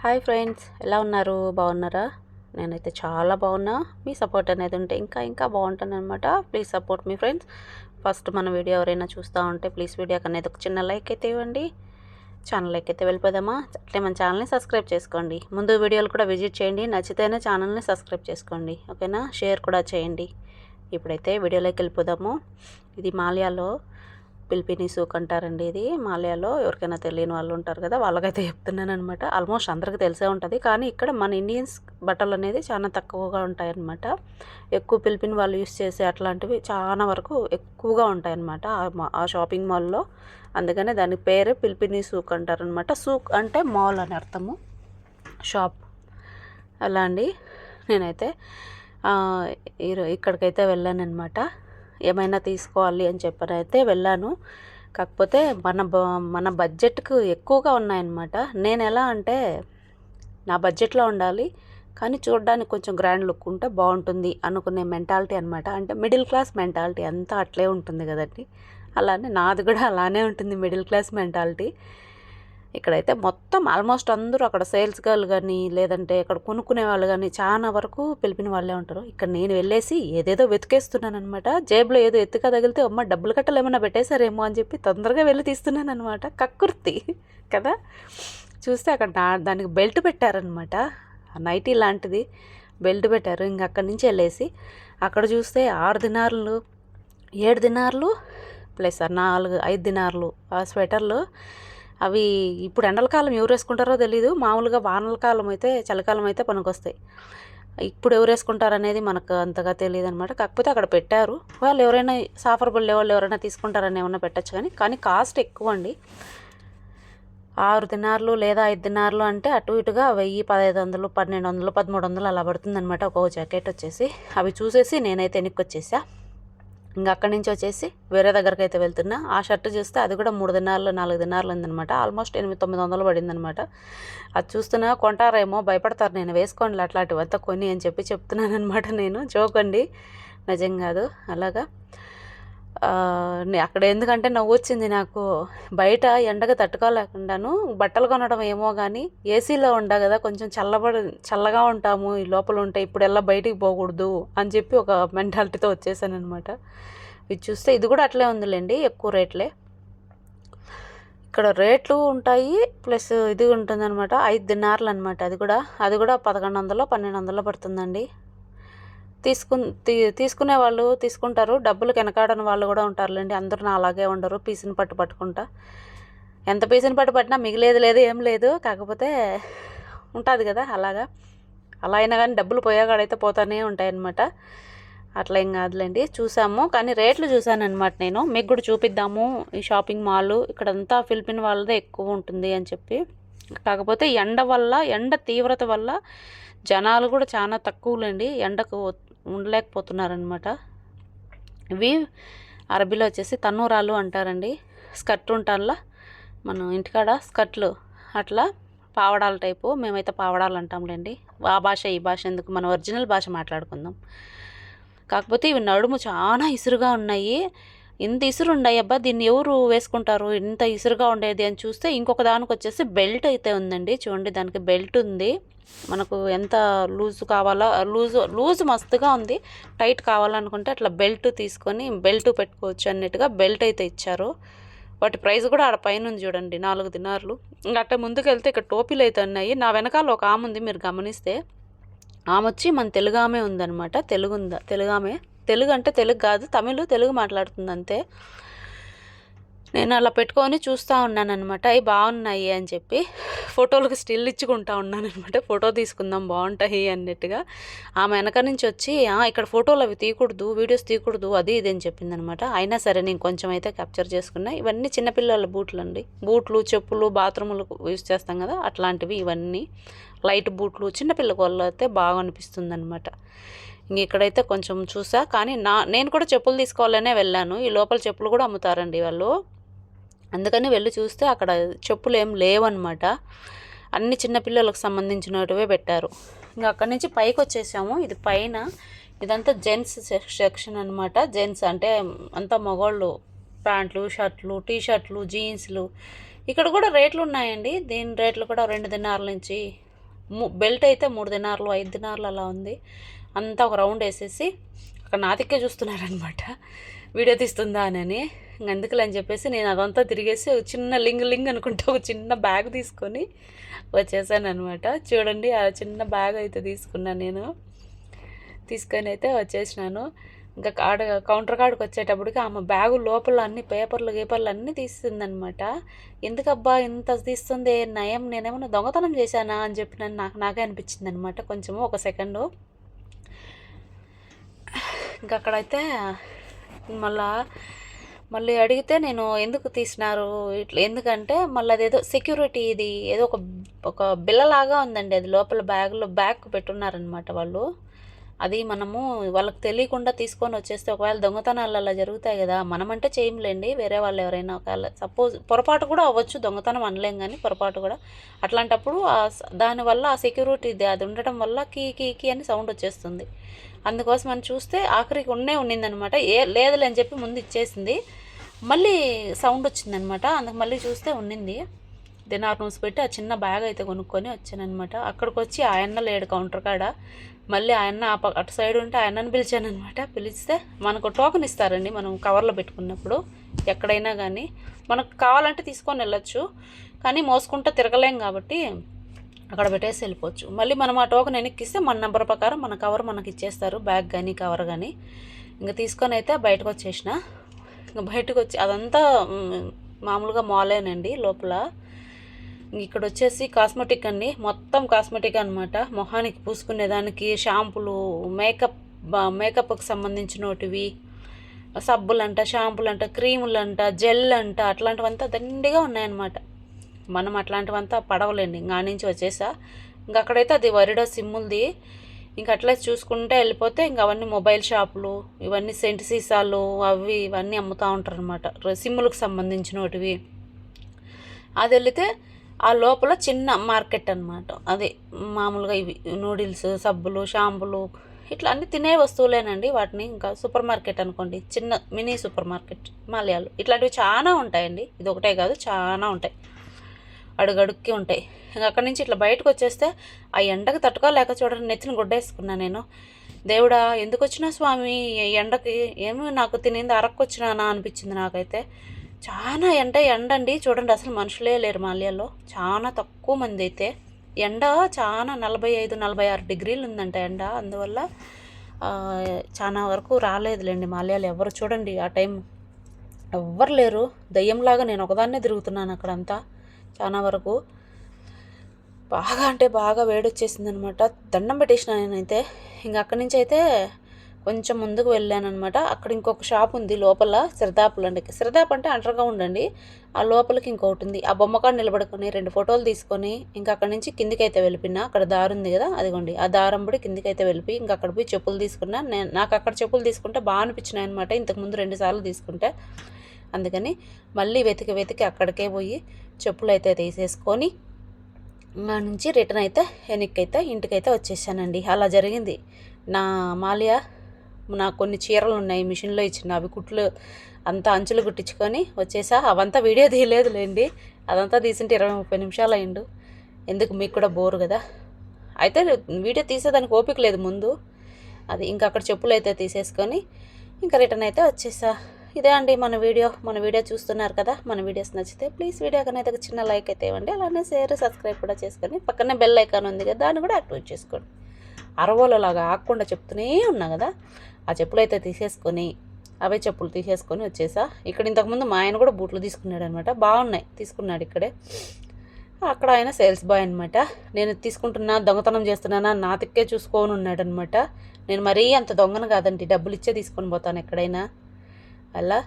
Hi friends ఎలా ఉన్నారు? బాగున్నారా? నేనైతే చాలా బాగున్నా. మీ సపోర్ట్ అనేది ఉంటే ఇంకా ఇంకా బాగుంటాను అనమాట ప్లీజ్ సపోర్ట్ మీ ఫ్రెండ్స్. ఫస్ట్ మన వీడియో ఎవరైనా చూస్తూ ఉంటే ప్లీజ్ వీడియోకి అనేది ఒక చిన్న లైక్ అయితే ఇవ్వండి. ఛానల్కి అయితే వెళ్ళిపోదామా? అట్లే మన ఛానల్ని సబ్స్క్రైబ్ చేసుకోండి. ముందు వీడియోలు కూడా విజిట్ చేయండి. నచ్చితేనే ఛానల్ని సబ్స్క్రైబ్ చేసుకోండి. ఓకేనా? షేర్ కూడా చేయండి. ఇప్పుడైతే వీడియోలోకి వెళ్ళిపోదాము. ఇది మాల్యాలో పిలిపిని సూక్ అంటారండి ఇది. మాల్యాలో ఎవరికైనా తెలియని వాళ్ళు ఉంటారు కదా వాళ్ళకైతే చెప్తున్నాను అనమాట ఆల్మోస్ట్ అందరికీ తెలిసే ఉంటుంది. కానీ ఇక్కడ మన ఇండియన్స్ బట్టలు అనేది చాలా తక్కువగా ఉంటాయన్నమాట. ఎక్కువ పిలిపిని వాళ్ళు యూస్ చేసే అట్లాంటివి చాలా వరకు ఎక్కువగా ఉంటాయన్నమాట ఆ ఆ షాపింగ్ మాల్లో అందుకనే దాని పేరే పిలిపిని సూక్ అంటారనమాట సూక్ అంటే మాల్ అని అర్థము. షాప్ అలా అండి. నేనైతే ఇక్కడికైతే ఈరో- ఇక్కడికైతే ఏమైనా తీసుకోవాలి అని చెప్పని అయితే వెళ్ళాను. కాకపోతే మన బ మన బడ్జెట్కు ఎక్కువగా ఉన్నాయన్నమాట. నేను ఎలా అంటే నా బడ్జెట్లో ఉండాలి కానీ చూడడానికి కొంచెం గ్రాండ్ లుక్ ఉంటే బాగుంటుంది అనుకునే మెంటాలిటీ అనమాట అంటే మిడిల్ క్లాస్ మెంటాలిటీ అంతా అట్లే ఉంటుంది కదండి. అలానే నాది కూడా అలానే ఉంటుంది మిడిల్ క్లాస్ మెంటాలిటీ. ఇక్కడైతే మొత్తం ఆల్మోస్ట్ అందరూ అక్కడ సేల్స్ గర్ల్ కానీ లేదంటే ఇక్కడ కొనుక్కునే వాళ్ళు కానీ చాలా వరకు పిలిపిన వాళ్ళే ఉంటారు. ఇక్కడ నేను వెళ్ళేసి ఏదేదో వెతికేస్తున్నాను అనమాట జేబులో ఏదో ఎత్తుక తగిలితే అమ్మ డబ్బులు కట్టలు ఏమన్నా పెట్టేశారేమో అని చెప్పి తొందరగా వెళ్ళి తీస్తున్నాను అనమాట కక్కుర్తి కదా? చూస్తే అక్కడ దానికి బెల్ట్ పెట్టారనమాట నైటీ లాంటిది బెల్ట్ పెట్టారు. ఇంక అక్కడి నుంచి వెళ్ళేసి అక్కడ చూస్తే ఆరు దినార్లు ఏడు దినార్లు ప్లస్ ఆ నాలుగు ఐదు దినార్లు ఆ స్వెటర్లు అవి ఇప్పుడు ఎండల కాలం ఎవరు వేసుకుంటారో తెలీదు. మామూలుగా వానల కాలం అయితే చలికాలం అయితే పనికొస్తాయి. ఇప్పుడు ఎవరు వేసుకుంటారు అనేది మనకు అంతగా తెలియదు అనమాట కాకపోతే అక్కడ పెట్టారు. వాళ్ళు ఎవరైనా సాఫరబుల్ వాళ్ళు ఎవరైనా తీసుకుంటారని ఏమైనా పెట్టచ్చు కానీ కానీ కాస్ట్ ఎక్కువ అండి ఆరు దినార్లు లేదా ఐదు దినార్లు అంటే అటు ఇటుగా వెయ్యి పదహైదు వందలు పన్నెండు వందలు పదమూడు వందలు అలా పడుతుందనమాట ఒక్కొక్క జాకెట్ వచ్చేసి. అవి చూసేసి నేనైతే వెనక్కి వచ్చేసా ఇంకా అక్కడి నుంచి వచ్చేసి వేరే దగ్గరికి అయితే వెళ్తున్నా. ఆ షర్ట్ చూస్తే అది కూడా మూడు దినాలు నాలుగు దినాలు ఉందనమాట ఆల్మోస్ట్ ఎనిమిది తొమ్మిది వందలు పడిందనమాట అది చూస్తున్నా కొంటారేమో భయపడతారు. నేను వేసుకోండి అట్లాంటివంతా కొని అని చెప్పి చెప్తున్నాను అనమాట నేను చూకండి నిజం కాదు. అలాగా. అక్కడ ఎందుకంటే నవ్వు వచ్చింది నాకు. బయట ఎండగా తట్టుకోలేకుండాను బట్టలు కొనడం ఏమో కానీ ఏసీలో ఉండా కదా కొంచెం చల్లబడి చల్లగా ఉంటాము ఈ లోపల ఉంటే ఇప్పుడు ఎలా బయటికి పోకూడదు అని చెప్పి ఒక మెంటాలిటీతో వచ్చేసాను అనమాట ఇది చూస్తే ఇది కూడా అట్లే ఉందిలేండి ఎక్కువ రేట్లే. ఇక్కడ రేట్లు ఉంటాయి ప్లస్ ఇది ఉంటుందన్నమాట ఐదు దినార్లు అనమాట అది కూడా. అది కూడా పదకొండు వందలు పన్నెండు వందలు పడుతుందండి. తీసుకు తీ తీసుకునే వాళ్ళు తీసుకుంటారు. డబ్బులు వెనకాడని వాళ్ళు కూడా ఉంటారులేండి. అందరూ నా అలాగే ఉండరు. పీసుని పట్టు పట్టుకుంటా. ఎంత పీసుని పట్టు పట్టినా మిగిలేదు లేదు ఏం లేదు. కాకపోతే ఉంటుంది కదా అలాగా. అలా అయినా కానీ డబ్బులు పోయేగాడైతే పోతానే ఉంటాయన్నమాట. అట్లా ఏం కాదులేండి. చూసాము. కానీ రేట్లు చూశానమాట నేను. మీకు కూడా చూపిద్దాము. ఈ షాపింగ్ మాల్ ఇక్కడంతా ఫిలిపిన్ వాళ్ళదే ఎక్కువ ఉంటుంది అని చెప్పి. కాకపోతే ఎండ వల్ల ఎండ తీవ్రత వల్ల జనాలు కూడా చాలా తక్కువలేండి. ఎండకు ఉండలేకపోతున్నారనమాట ఇవి అరబీలో వచ్చేసి తన్నూరాలు అంటారండి. స్కర్ట్ ఉంటాలా మనం ఇంటికాడ స్కర్ట్లు. అట్లా పావడాల టైపు మేమైతే పావడాలు అంటాంలేండి. ఆ భాష ఈ భాష ఎందుకు మన ఒరిజినల్ భాష మాట్లాడుకుందాం. కాకపోతే ఇవి నడుము చాలా ఇసురుగా ఉన్నాయి. ఇంత ఇసురు అబ్బా దీన్ని ఎవరు వేసుకుంటారు? ఇంత ఇసురుగా ఉండేది అని చూస్తే ఇంకొక దానికి వచ్చేసి బెల్ట్ అయితే ఉందండి. చూడండి దానికి బెల్ట్ ఉంది. మనకు ఎంత లూజ్ కావాలో లూజ్ లూజ్ మస్తుగా ఉంది. టైట్ కావాలనుకుంటే అట్లా బెల్ట్ తీసుకొని బెల్ట్ పెట్టుకోవచ్చు అన్నట్టుగా బెల్ట్ అయితే ఇచ్చారు. వాటి ప్రైస్ కూడా ఆడ పైన ఉంది చూడండి నాలుగు దినార్లు. ఇంకా అట్ట ముందుకు వెళ్తే ఇక్కడ టోపీలు అయితే ఉన్నాయి. నా వెనకాల ఒక ఆమె ఉంది మీరు గమనిస్తే. ఆమె వచ్చి మన తెలుగామే ఉందనమాట ఉందన్నమాట. తెలుగు ఉందా? తెలుగు అంటే తెలుగు కాదు తమిళ్ తెలుగు మాట్లాడుతుంది అంతే నేను అలా పెట్టుకొని చూస్తూ ఉన్నాను అనమాట అవి బాగున్నాయి అని చెప్పి ఫోటోలకు స్టిల్ ఇచ్చుకుంటా ఉన్నానమాట ఫోటో తీసుకుందాం బాగుంటాయి అన్నట్టుగా. ఆమె వెనక నుంచి వచ్చి ఇక్కడ ఫోటోలు అవి తీయకూడదు వీడియోస్ తీయకూడదు అది ఇది అని చెప్పింది అనమాట అయినా సరే నేను కొంచెం అయితే క్యాప్చర్ చేసుకున్నా. ఇవన్నీ చిన్నపిల్లల బూట్లు అండి బూట్లు చెప్పులు బాత్రూములు యూజ్ చేస్తాం కదా అట్లాంటివి ఇవన్నీ. లైట్ బూట్లు చిన్నపిల్ల వాళ్ళు అయితే బాగా అనిపిస్తుంది అనమాట ఇంక ఇక్కడైతే కొంచెం చూసా. కానీ నా నేను కూడా చెప్పులు తీసుకోవాలనే వెళ్ళాను. ఈ లోపల చెప్పులు కూడా అమ్ముతారండి వాళ్ళు. అందుకని వెళ్ళి చూస్తే అక్కడ చెప్పులు ఏం లేవన్నమాట. అన్ని చిన్నపిల్లలకు సంబంధించినటువే పెట్టారు. ఇంకా అక్కడి నుంచి పైకి వచ్చేసాము. ఇది పైన ఇదంతా జెంట్స్ సెక్షన్ అనమాట జెంట్స్ అంటే అంతా మగవాళ్ళు ప్యాంట్లు షర్ట్లు టీ షర్ట్లు జీన్స్లు. ఇక్కడ కూడా రేట్లు ఉన్నాయండి. దీని రేట్లు కూడా రెండు దినాల నుంచి బెల్ట్ అయితే మూడు దినార్లు ఐదు దినార్లు అలా ఉంది. అంతా ఒక రౌండ్ వేసేసి అక్కడ నాతికే చూస్తున్నారనమాట వీడియో తీస్తుందా అని. ఇంక అని చెప్పేసి నేను అదంతా తిరిగేసి ఒక చిన్న లింగ్ లింగ్ అనుకుంటా ఒక చిన్న బ్యాగ్ తీసుకొని వచ్చేసాను అనమాట చూడండి ఆ చిన్న బ్యాగ్ అయితే తీసుకున్నాను నేను. తీసుకొని అయితే వచ్చేసినాను. ఇంకా కాడ కౌంటర్ కాడికి వచ్చేటప్పటికి ఆమె బ్యాగు లోపల అన్ని పేపర్లు గీపర్లు అన్నీ తీస్తుందనమాట ఎందుకబ్బా ఇంత తీస్తుంది నయం నేనేమన్నా దొంగతనం చేశానా అని చెప్పి నాకు నాకే అనిపించింది అనమాట కొంచెము ఒక సెకండు. ఇంకా అక్కడైతే మళ్ళా మళ్ళీ అడిగితే నేను ఎందుకు తీసినారు? ఇట్లా ఎందుకంటే మళ్ళీ అదేదో సెక్యూరిటీ ఇది ఏదో ఒక ఒక బిల్లలాగా ఉందండి అది లోపల బ్యాగ్లో బ్యాగ్ పెట్టున్నారనమాట వాళ్ళు. అది మనము వాళ్ళకి తెలియకుండా తీసుకొని వచ్చేస్తే ఒకవేళ దొంగతనాలు అలా జరుగుతాయి కదా మనమంటే చేయంలేండి వేరే వాళ్ళు ఎవరైనా ఒకవేళ సపోజ్ పొరపాటు కూడా అవ్వచ్చు దొంగతనం అనలేం కానీ పొరపాటు కూడా. అట్లాంటప్పుడు దానివల్ల ఆ సెక్యూరిటీ అది ఉండటం వల్ల కీ కీ కీ అని సౌండ్ వచ్చేస్తుంది. అందుకోసం అని చూస్తే ఆఖరికి ఉన్నే ఉన్నిందనమాట. ఏ లేదులే అని చెప్పి ముందు ఇచ్చేసింది. మళ్ళీ సౌండ్ వచ్చిందనమాట. అందుకు మళ్ళీ చూస్తే ఉన్నింది. దినార్ నూసి పెట్టి ఆ చిన్న బ్యాగ్ అయితే కొనుక్కొని వచ్చానమాట అక్కడికి వచ్చి ఆయన లేడు కౌంటర్ కాడ. మళ్ళీ ఆయన అటు సైడ్ ఉంటే ఆయనను పిలిచానమాట పిలిస్తే మనకు టోకెన్ ఇస్తారండి మనం కవర్లో పెట్టుకున్నప్పుడు ఎక్కడైనా కానీ మనకు కావాలంటే తీసుకొని వెళ్ళొచ్చు. కానీ మోసుకుంటూ తిరగలేం కాబట్టి అక్కడ పెట్టేసి వెళ్ళిపోవచ్చు. మళ్ళీ మనం ఆ టోకెన్ వెనక్కిస్తే మన నెంబర్ ప్రకారం మన కవర్ మనకి ఇచ్చేస్తారు. బ్యాగ్ కానీ కవర్ కానీ ఇంకా తీసుకొని అయితే బయటకు వచ్చేసిన. ఇంకా బయటకు వచ్చి అదంతా మామూలుగా మాలేనండి లోపల. ఇక్కడ వచ్చేసి కాస్మెటిక్ అండి. మొత్తం కాస్మెటిక్ అనమాట మొహానికి పూసుకునేదానికి షాంపులు మేకప్ మేకప్కి సంబంధించినటివి సబ్బులంట షాంపులంట క్రీములంట జెల్ అంట అట్లాంటివంతా దండిగా ఉన్నాయన్నమాట. మనం అట్లాంటివంతా పడవలేండి. ఇంకా నుంచి వచ్చేసా. ఇంకా అక్కడైతే అది వరిడో సిమ్ములది. ఇంక అట్లా చూసుకుంటే వెళ్ళిపోతే ఇంక అవన్నీ మొబైల్ షాపులు ఇవన్నీ సెంట్ సీసాలు అవి ఇవన్నీ అమ్ముతూ ఉంటారు అనమాట సిమ్ములకు సంబంధించినటివి. అది వెళితే ఆ లోపల చిన్న మార్కెట్ అన్నమాట. అదే మామూలుగా ఇవి నూడిల్స్ సబ్బులు షాంపులు ఇట్లా అన్ని తినే వస్తువులేనండి. వాటిని ఇంకా సూపర్ మార్కెట్ అనుకోండి. చిన్న మినీ సూపర్ మార్కెట్ మాల్యాలు. ఇట్లాంటివి చాలా ఉంటాయండి. ఇది ఒకటే కాదు చాలా ఉంటాయి. అడుగడుక్కి ఉంటాయి. ఇంకా అక్కడి నుంచి ఇట్లా బయటకు వచ్చేస్తే ఆ ఎండకు తట్టుకోలేక చూడండి నెత్తిన గుడ్డేసుకున్నా నేను. దేవుడా ఎందుకు వచ్చినా స్వామి ఎండకి ఏమి నాకు తినింది అరక్కొచ్చినానా అనిపించింది నాకైతే. చాలా ఎండ ఎండ అండి చూడండి అసలు మనుషులే లేరు మాల్యాల్లో చాలా తక్కువ మంది అయితే. ఎండ చాలా నలభై ఐదు నలభై ఆరు డిగ్రీలు ఉందంట ఎండ. అందువల్ల చాలా వరకు రాలేదులేండి మాల్యాలు. ఎవరు చూడండి ఆ టైం. ఎవ్వరు లేరు. దయ్యంలాగా నేను ఒకదాన్నే తిరుగుతున్నాను అక్కడంతా. చాలా వరకు బాగా అంటే బాగా వేడొచ్చేసింది అనమాట దండం పెట్టేసిన నేనైతే. ఇంక అక్కడి నుంచి అయితే కొంచెం ముందుకు వెళ్ళానమాట అక్కడ ఇంకొక షాప్ ఉంది లోపల సిరదాపులు అండి సిరదాపు అంటే అంటర్గా ఉండండి ఆ లోపలికి ఇంకొకటి ఉంది. ఆ బొమ్మకాడ నిలబడుకొని రెండు ఫోటోలు తీసుకొని ఇంకా అక్కడి నుంచి కిందికైతే వెళ్ళిపోయిన. వెళ్ళిపోయినా అక్కడ దారు ఉంది కదా అదిగోండి. ఆ దారం పడి కిందికైతే అయితే వెళ్ళిపోయి ఇంకా అక్కడ పోయి చెప్పులు తీసుకున్నా. నేను నాకు అక్కడ చెప్పులు తీసుకుంటే బాగా అనిపించినాయి అనమాట ఇంతకుముందు రెండు సార్లు తీసుకుంటే. అందుకని మళ్ళీ వెతికి వెతికి అక్కడికే పోయి చెప్పులు అయితే తీసేసుకొని నా నుంచి రిటర్న్ అయితే వెనక్కి అయితే ఇంటికైతే వచ్చేసానండి. అలా జరిగింది. నా మాలియా నా కొన్ని చీరలు ఉన్నాయి మిషన్లో ఇచ్చిన అవి కుట్లు అంతా అంచులు కుట్టించుకొని వచ్చేసా. అవంతా వీడియో తీయలేదులేండి. అదంతా తీసింటే ఇరవై ముప్పై నిమిషాలు అయిండు ఎందుకు? మీకు కూడా బోరు కదా. అయితే వీడియో తీసేదానికి ఓపిక లేదు ముందు. అది ఇంకా అక్కడ చెప్పులు అయితే తీసేసుకొని ఇంకా రిటర్న్ అయితే వచ్చేసా. ఇదే అండి మన వీడియో. మన వీడియో చూస్తున్నారు కదా మన వీడియోస్ నచ్చితే ప్లీజ్ వీడియో కన్నా అయితే చిన్న లైక్ అయితే ఇవ్వండి. అలానే షేర్ సబ్స్క్రైబ్ కూడా చేసుకొని పక్కనే బెల్ ఐకాన్ ఉంది కదా దాన్ని కూడా యాక్టివేట్ చేసుకోండి. అరవోలలాగా ఆకుండా చెప్తూనే ఉన్నా కదా ఆ చెప్పులు అయితే తీసేసుకొని అవే చెప్పులు తీసేసుకొని వచ్చేసా. ఇక్కడ ఇంతకుముందు మా ఆయన కూడా బూట్లు తీసుకున్నాడు అనమాట బాగున్నాయి తీసుకున్నాడు ఇక్కడే. అక్కడ ఆయన సేల్స్ బాయ్ అనమాట నేను తీసుకుంటున్నా దొంగతనం చేస్తున్నానా నా తిక్కే చూసుకోని అనమాట నేను మరీ అంత దొంగను కాదండి డబ్బులు ఇచ్చే తీసుకొని పోతాను ఎక్కడైనా. అలా.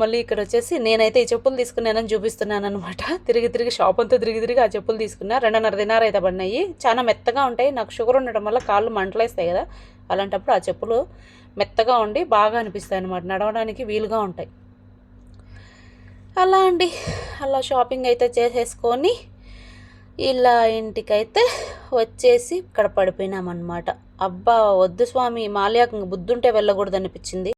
మళ్ళీ ఇక్కడ వచ్చేసి నేనైతే ఈ చెప్పులు తీసుకున్నానని చూపిస్తున్నాను అనమాట తిరిగి తిరిగి షాప్ అంతా తిరిగి తిరిగి ఆ చెప్పులు తీసుకున్నా. రెండున్నర దినారు అయితే పడినాయి. చాలా మెత్తగా ఉంటాయి. నాకు షుగర్ ఉండడం వల్ల కాళ్ళు మంటలేస్తాయి కదా. అలాంటప్పుడు ఆ చెప్పులు మెత్తగా ఉండి బాగా అనిపిస్తాయి అనమాట నడవడానికి వీలుగా ఉంటాయి. అలా అండి. అలా షాపింగ్ అయితే చేసేసుకొని ఇలా ఇంటికైతే వచ్చేసి ఇక్కడ పడిపోయినామన్నమాట. అబ్బా వద్దు స్వామి. మాల్యాకంగా బుద్ధుంటే వెళ్ళకూడదు అనిపించింది